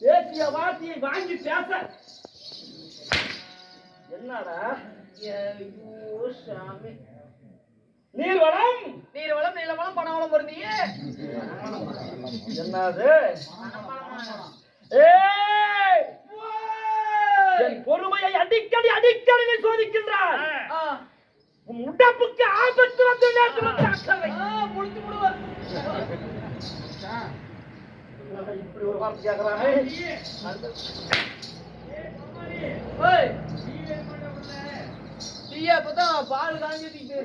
பேசிய வார்த்தையை வாங்கி பேச. என்னடா? ஐயோ சாமி நீர்வளம் நீர் வளம் நீல வளம் பண வளம் பொருந்தியே. என்னது? என் பொறுமையை அடிக்கடி அடிக்கடி நீ உன் உடம்புக்கு ஆபத்து வந்து புடிச்சு விடுவார். இப்படி ஒரு வார்த்தை கேட்கறானே ஓய் டீயா அப்பதான் பால் காஞ்சிட்டு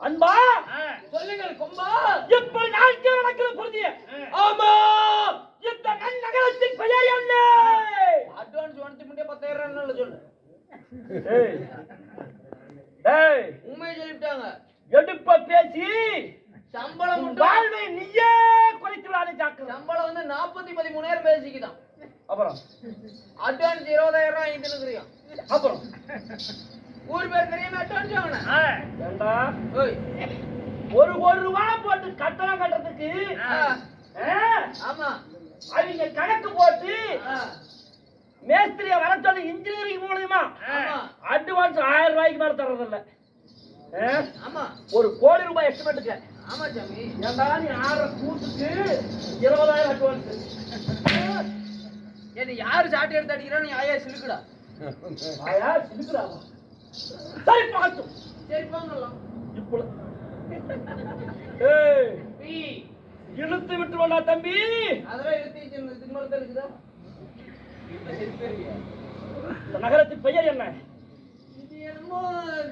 அன்பா சொல்லுங்கள் கொம்பா. இப்படி நாட்கள் வழக்கில் ஆமா இந்த நன்னகரத்தின் பெயர் என்ன? அட்வான்ஸ் முன்னே பத்தாயிரம் ரூபாய் சொல்லு. ஏய் ஏய். உண்மையை சொல்லிவிட்டாங்க. எடுப்ப பேசி சம்பளம் வாழ்வை நீயே குறைத்து விடாதே ஜாக்கிரதை. சம்பளம் வந்து நாற்பத்தி பதிமூணாயிரம் பேசிக்குதான் அப்புறம்? அட்வான்ஸ் இருபதாயிரம் ரூபாய் வாங்கிட்டு தெரியும் அப்புறம்? ஊர் பேர் தெரியாம அட்வான்ஸ் வாங்கினேன் ஒரு ஒரு ரூபா போட்டு கட்டணம் கட்டுறதுக்கு ஆமா. அவங்க கணக்கு போட்டு மேஸ்திரியை வர சொல்லி இன்ஜினியரிங் மூலியமா அட்வான்ஸ் ஆயிரம் ரூபாய்க்கு மேல தர்றதில்ல. ஒரு கோடி ரூபாய் எஸ்டிமேட்டுக்கு ஆமா சாமி. ஏண்டா நீ ஆடுற கூத்துக்கு இருபதாயிரம் அட்வான்ஸ் என்ன யாரு சாட்டி எடுத்து அடிக்கிறா? நீ ஆயா சிலுக்குடா. ஆயா சிரிக்கிறாவா சரி பார்த்தும் சரி போங்கலாம். இப்போ ஏய் இழுத்து விட்டுருவா தம்பி. அதெல்லாம் மேல தான் இருக்குதா? நகரத்தின் பெயர் என்ன? இது என்னமோ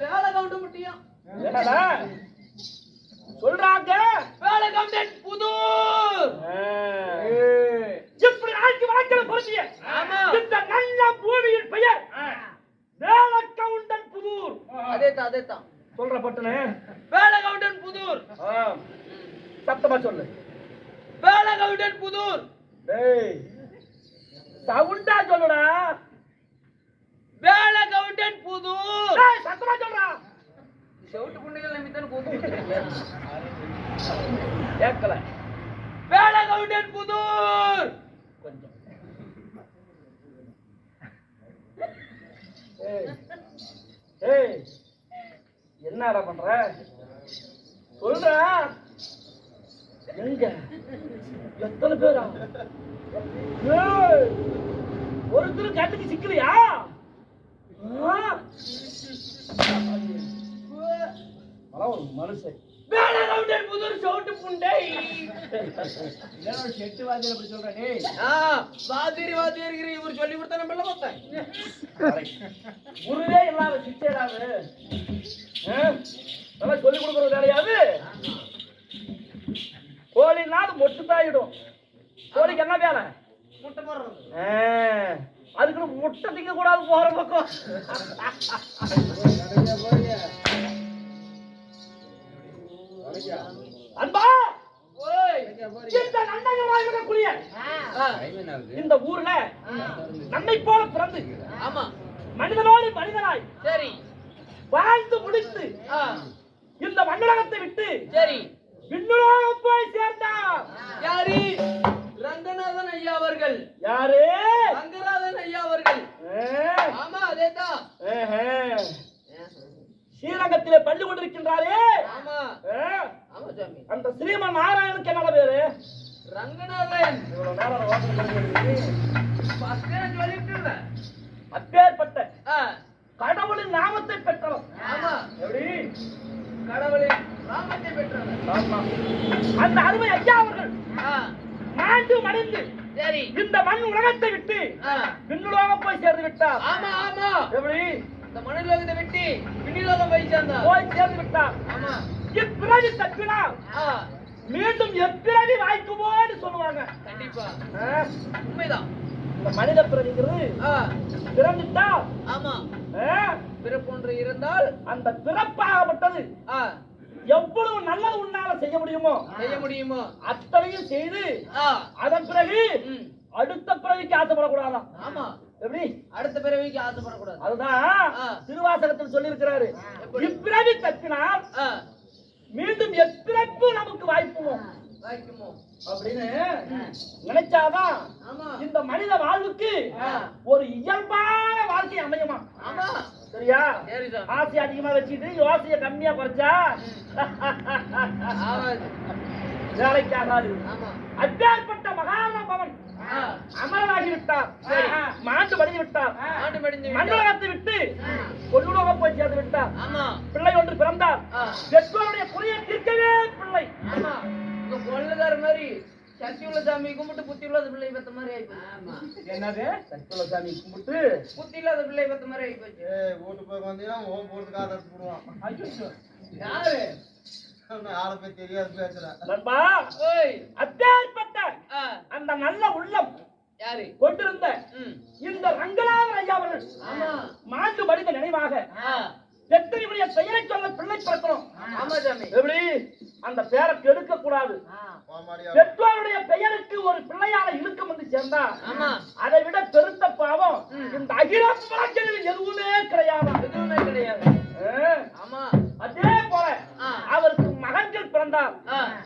வேலை கவுண்டு முட்டியும் என்னடா? சொல்றாங்க? வேலை கவுண்டன் புதூர் இப்படி ஆட்சி வழக்கில் பொருந்திய? ஆமா. இந்த நல்ல பூமியின் பெயர் வேலக்கவுண்டன் புதூர். அதே தான் அதே தான் சொல்ற பட்டுனே? வேலை கவுண்டன் புதூர் சத்தமா சொல்லு. வேலை கவுண்டன் புதூர். டேய். சவுண்டா சொல்லுடா. வேலை கவுண்டன் புதூர். டேய் சத்தமா சொல்றா. செவிட்டு புண்டைகள் நம்பித்தான் கூப்பிட்டு கேட்கல. வேலை கவுண்டன் புதூர்! கொஞ்சம். ஏய் என்னடா பண்ற? சொல்றா. எங்க? எத்தனை பேரா? ஒருத்தர் கட்டுக்கு சிக்கலையா? ஒரு மனுஷன். புதூர் செவிட்டு புண்டை. செட்டு வாதியில் அப்படி சொல்றேன் டேய். ஆ வாத்திரி வாத்திரி இருக்கிற இவர் சொல்லி கொடுத்தா நம்ம எல்லாம் பார்த்தேன் குருவே இல்லாத சிச்சேடாது நல்லா சொல்லி கொடுக்குற வேலையாது கோழி நாள் மொட்டு தாயிடும் கோழிக்கு என்ன வேலை? முட்டை போடுறது. ஆ, அதுக்கு முட்டை திங்க கூடாது போற பக்கம் அன்பா ஓய் இந்த நன்னகரமாக இருக்கக்கூடிய ஆ, இந்த ஊர்ல நம்மை போல பிறந்து ஆமா மனிதனோடு மனிதனாய் சரி வாழ்ந்து முடித்து ஆ இந்த மண்ணுலகத்தை விட்டு சரி விண்ணுலகம் போய் சேர்ந்தார் யாரு ரங்கநாதன் ஐயா அவர்கள் யாரு ரங்கநாதன் ஐயா அவர்கள் ஏ, ஆமா அதேதான் ஏஹே. ஸ்ரீரங்கத்திலே பள்ளி கொண்டிருக்கின்றாரே. அந்த ஸ்ரீமன் நாராயணுக்கு என்ன பேரு? ரங்கநாதன். அப்பேற்பட்ட கடவுளின் நாமத்தை பெற்றவர் எப்படி? கடவுளின் நாமத்தை பெற்றவர். அந்த அருமை ஐயா அவர்கள் மாண்டு மடிந்து சரி. இந்த மண் உலகத்தை விட்டு விண்ணுலகம் போய் சேர்ந்து விட்டார். ஆமா ஆமா. எப்படி? இந்த வெட்டி விண்ணிலோகம் போய் சேர்ந்தார் போய் சேர்ந்து விட்டார். ஆமா. இப்பிறவி தப்பினால் மீண்டும் எப்பிறவி வாய்க்குமோன்னு சொல்லுவாங்க. கண்டிப்பா. உண்மைதான். இந்த மனித பிறவிங்கிறது பிறந்துட்டா? ஆமா. பிறப்பொன்று இருந்தால் அந்த பிறப்பாகப்பட்டது எவ்வளவு நல்லது உன்னால செய்ய முடியுமோ? செய்ய முடியுமோ? அத்தனையும் செய்து அதன் பிறகு அடுத்த பிறவிக்கு ஆசைப்படக்கூடாதாம். ஆமா. எப்படி? அடுத்த பிறவிக்கு ஆசைப்படக்கூடாது. அதுதான். திருவாசகத்தில் சொல்லி இருக்கிறாரு எப்படி? இப்பிறவி தப்பினால் மீண்டும் எப்பிறப்பு நமக்கு வாய்ப்புமோ? வாய்க்குமோ அப்படின்னு நினைச்சாதான் இந்த மனித வாழ்வுக்கு. ஒரு இயல்பான வாழ்க்கை அமையுமா? ஆமா. சரியா? ஆசை அதிகமா வச்சுட்டு யோசைய கம்மியா குறைச்சா? வேலைக்கு ஆகாது. ஆமா. அத்தியாற்பட்ட மகாரண பவன் ஆ, அமரனாகி விட்டார். மாண்டு மடிந்து விட்டார். மண்டலத்தை விட்டு கொள்ளுலோகம் போய் சேர்ந்து விட்டார் ஆமா. பிள்ளை ஒன்று பிறந்தார். பெற்றோருடைய குறையை தீர்க்கவே பிள்ளை. கொள்ளுதார மாதிரி சக்தி உள்ள சாமி கும்பிட்டு புத்தி இல்லாத பிள்ளை பெத்த மாதிரி ஆயிப்போச்சு. என்னது? சத்துள்ள சாமி கும்பிட்டு புத்தி இல்லாத பிள்ளை பெத்த மாதிரி ஆயிப்போச்சு. ஏய் ஓட்டு போய் வந்தீங்கன்னா ஓம் போறதுக்காக போடுவான். யாரு? அந்த நல்ல உள்ளம் யாரு? கொண்டிருந்த இந்த ரங்கநாதன் ஐயா அவர்கள். ஆமா மாண்டு மடிந்த நினைவாக ஆ, எத்தனையுடைய பெயரை சொல்ல பிள்ளை பிறக்கணும் ஆமா சாமி. எப்படி? அந்த பேரை கெடுக்க கூடாது மாமாடியா. பெற்றோருடைய பெயருக்கு ஒரு பிள்ளையால இழுக்கம் வந்து சேர்ந்தா ஆமா. அதை விட பெருத்த பாவம் இந்த அகில எதுவுமே கிடையாது. எதுவுமே கிடையாது.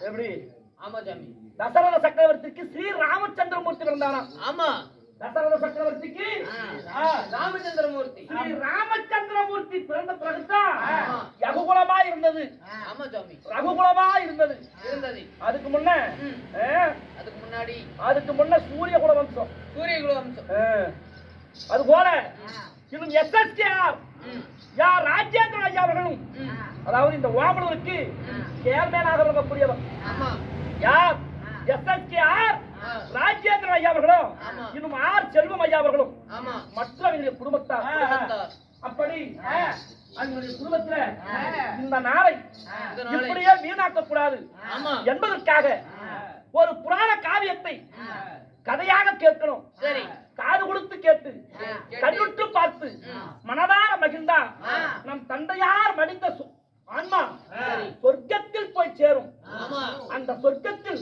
எப்படி? ஆமா சாமி தசரத சக்கரவர்த்திக்கு ஸ்ரீ ராமச்சந்திரமூர்த்தி பிறந்தாராம். ஆமா. தசரத சக்கரவர்த்திக்கு ராமச்சந்திரமூர்த்தி. ஸ்ரீ ராமச்சந்திரமூர்த்தி பிறந்த பிறகுதான் ஆமா. யகுகுலமா இருந்தது. ஆமா சாமி ரகுகுலமா இருந்தது. இருந்தது. அதுக்கு முன்ன அதுக்கு முன்னாடி. அதுக்கு முன்ன சூரிய குல வம்சம். சூரிய குல வம்சம். அது போல இன்னும் எஸ்எஸ்கேஆர் யார் ராஜேந்திர ஐயா அவர்களும் அதாவது இந்த ஓமலூருக்கு சேர்மேனாக இருக்கக்கூடியவர். யார்? எஸ்எஸ்கேஆர் ஆ, ராஜேந்திர ஐயா அவர்களும். இன்னும் ஆர் செல்வம் ஐயா அவர்களும் மற்றவங்களுடைய குடும்பத்தார். அப்படி அவங்களுடைய குடும்பத்துல இந்த நாளை. இப்படியே வீணாக்க கூடாது என்பதற்காக ஒரு புராண காவியத்தை கதையாக கேட்கணும். சரி. காது கொடுத்து கேட்டு. கண்ணுற்று பார்த்து. மனதார மகிழ்ந்தா. நம் தந்தையார் மடிந்த ஆன்மா சரி. சொர்க்கத்தில் போய் சேரும். அந்த சொர்க்கத்தில்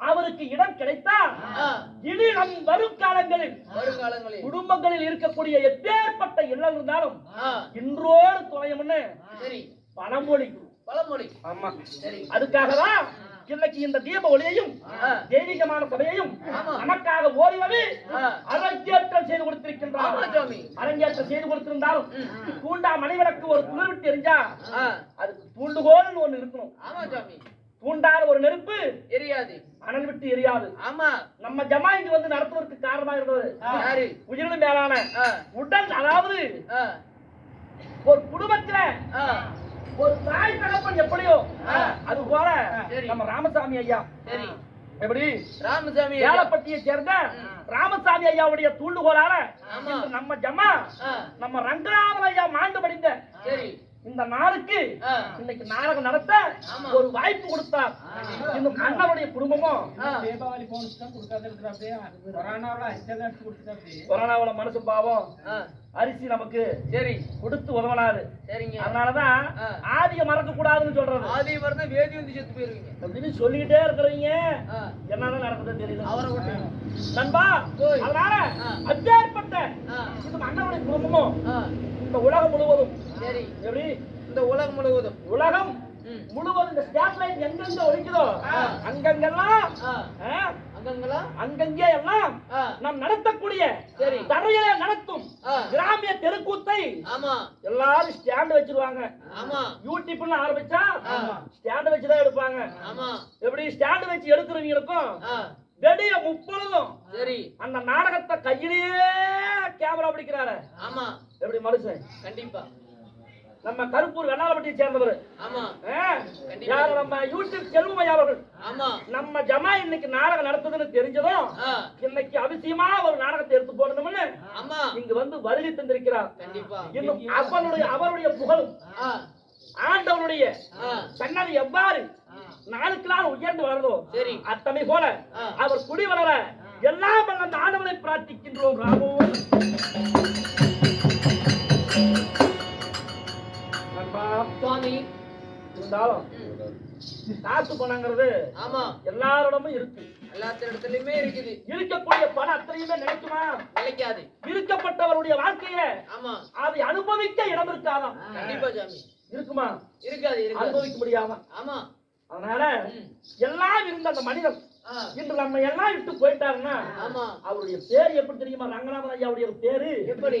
அவருக்கு இடம் கிடைத்தா ஆ, இனி நம் வரும் காலங்களில். குடும்பங்களில் இருக்கக்கூடிய எப்பேற்பட்ட இல்லம் இருந்தாலும் இன்றோடு துணையம்னு சரி. பழமொழி. பழமொழி. ஆமா. சரி. அதுக்காக தான் இன்னைக்கு இந்த தீப ஒளியையும். தெய்வீகமான சபையையும். நமக்காக ஓரிரவு. அரங்கேற்றம் செய்து கொடுத்திருக்கின்றார். அரங்கேற்றம் செய்து கொடுத்திருந்தாலும். தூண்டா மணிவிளக்கு ஒரு துளிர் விட்டு எரிஞ்சா அதுக்கு தூண்டுகோல்னு ஒண்ணு இருக்கணும். ஆமா சாமி தூண்டாத ஒரு நெருப்பு எரியாது. அனல் விட்டு எரியாது. ஆமா. நம்ம ஜமா இங்க வந்து நடத்துவதற்கு காரணமா இருந்தவர் யாரு? உயிரினும் மேலான உடல் அதாவது ஒரு குடும்பத்துல ஒரு தாய் தகப்பன் எப்படியோ. அது போல. நம்ம ராமசாமி ஐயா. எப்படி? ராமசாமி. ஏலப்பட்டியை சேர்ந்த ராமசாமி ஐயாவுடைய தூண்டுகோலால நம்ம ஜமா ஆ, நம்ம ரங்கநாதன் ஐயா மாண்டு படிந்த சரி. இந்த நாளுக்கு இன்னைக்கு நாடகம் நடத்த. ஒரு வாய்ப்பு கொடுத்தார். இன்னும் அண்ணனுடைய குடும்பமும் தீபாவளி போனஸ் தான் கொடுக்காத இருக்கிறாப்பே கொரோனாவில் அச்சல் எடுத்து கொடுத்துட்டாப்பே கொரோனாவுல மனசு பாவம். அரிசி நமக்கு சரி. கொடுத்து உதவனாரு. சரிங்க. அதனாலதான். ஆதிய மறக்க கூடாதுன்னு சொல்றது ஆதி வரதான் வேதி வந்து செத்து போயிருவீங்க. அப்படின்னு சொல்லிக்கிட்டே இருக்கிறீங்க. ஆ, என்னதான் நடக்குதுன்னு தெரியல. அவரை விட்டு நண்பா. அதனால. அப்பேற்பட்ட இந்த அண்ணனுடைய குடும்பமும் இந்த உலகம் முழுவதும். சரி. எப்படி? இந்த உலகம் முழுவதும். உலகம். முழுவதும் இந்த ஸ்டேட்லைட் எங்கெங்க ஒழிக்குதோ. அங்கங்கெல்லாம் அங்கங்களா அங்கங்கே எல்லாம் நாம் நடத்தக்கூடிய சரி. தரையில நடத்தும். கிராமிய தெருக்கூத்தை ஆமா. எல்லாரும் ஸ்டாண்ட் வச்சிருவாங்க. ஆமா. யூடியூப்னு ஆரம்பிச்சா. ஸ்டாண்ட் வச்சுதான் எடுப்பாங்க. ஆமா. எப்படி? ஸ்டாண்ட் வச்சு எடுக்கிறவங்களுக்கும் வெடிய முப்பொழுதும் சரி. அந்த நாடகத்தை கையிலேயே கேமரா பிடிக்கிறாரு. ஆமா. எப்படி மனுஷன் கண்டிப்பா. நம்ம கருப்பூர் வெண்ணாலப்பட்டியை சேர்ந்தவர். ஆமா. யாரு நம்ம யூடியூப் செல்வமையா அவர்கள்? ஆமா. நம்ம ஜமா இன்னைக்கு நாடகம் நடத்துதுன்னு தெரிஞ்சதும் இன்னைக்கு அவசியமா ஒரு நாடகத்தை எடுத்து போடணும்னு ஆமா. இங்க வந்து வருகை தந்திருக்கிறார் கண்டிப்பா. இன்னும் அவனுடைய அவருடைய புகழும் ஆண்டவனுடைய சன்னதி எவ்வாறு நாளுக்கு நாள் உயர்ந்து வளர்ந்தோ சரி. அத்தனை போல. அவர் குடி வளர எல்லாம் வல்ல ஆண்டவனை பிரார்த்திக்கின்றோம் ராமோ. சுவாமி. இருந்தாலும். காசு பணங்கிறது ஆமா. எல்லாரிடமும் இருக்கு. எல்லாத்த இடத்துலயுமே இருக்குது. இருக்கக்கூடிய பணம் அத்தனையுமே நினைக்குமா நிலைக்காது. இருக்கப்பட்டவருடைய வாழ்க்கையில ஆமா. அதை அனுபவிக்க இடம் இருக்காதாம் கண்டிப்பா சாமி இருக்குமா? இருக்காது இருக்காது. அனுபவிக்க முடியாம ஆமா. அதனால. எல்லாம் இருந்த அந்த மனிதன் இன்று நம்ம எல்லாம் விட்டு போயிட்டாருன்னா ஆமா. அவருடைய பேர் எப்படி தெரியுமா? ரங்கநாதன் ஐயாவுடைய பேரு? எப்படி?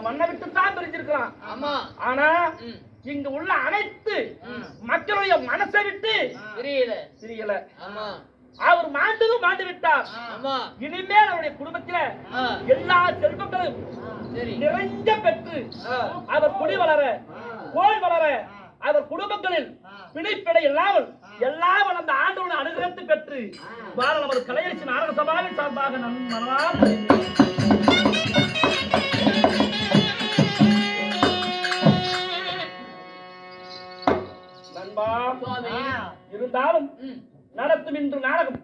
இந்த மண்ணை விட்டு தான் பிரிஞ்சிருக்கான் ஆமா. ஆனா இங்க உள்ள அனைத்து. மக்களுடைய மனசை விட்டு தெரியல தெரியல ஆமா. அவர் மாண்டதும் மாண்டு விட்டார். ஆமா. இனிமேல் அவருடைய குடும்பத்தில எல்லா செல்வங்களும் சரி. நிறைஞ்ச பெற்று அவர் குடி வளர கோள் வளர அவர் குடும்பங்களில் பிணைப்பிடை இல்லாமல் எல்லாம் வளர்ந்த ஆண்டவன் அனுகிரகத்தை பெற்று வாழ நமது கலையரசி நாடக சபாவின் சார்பாக நன் இருந்தாலும் நடத்தும் இன்று நாடகம்.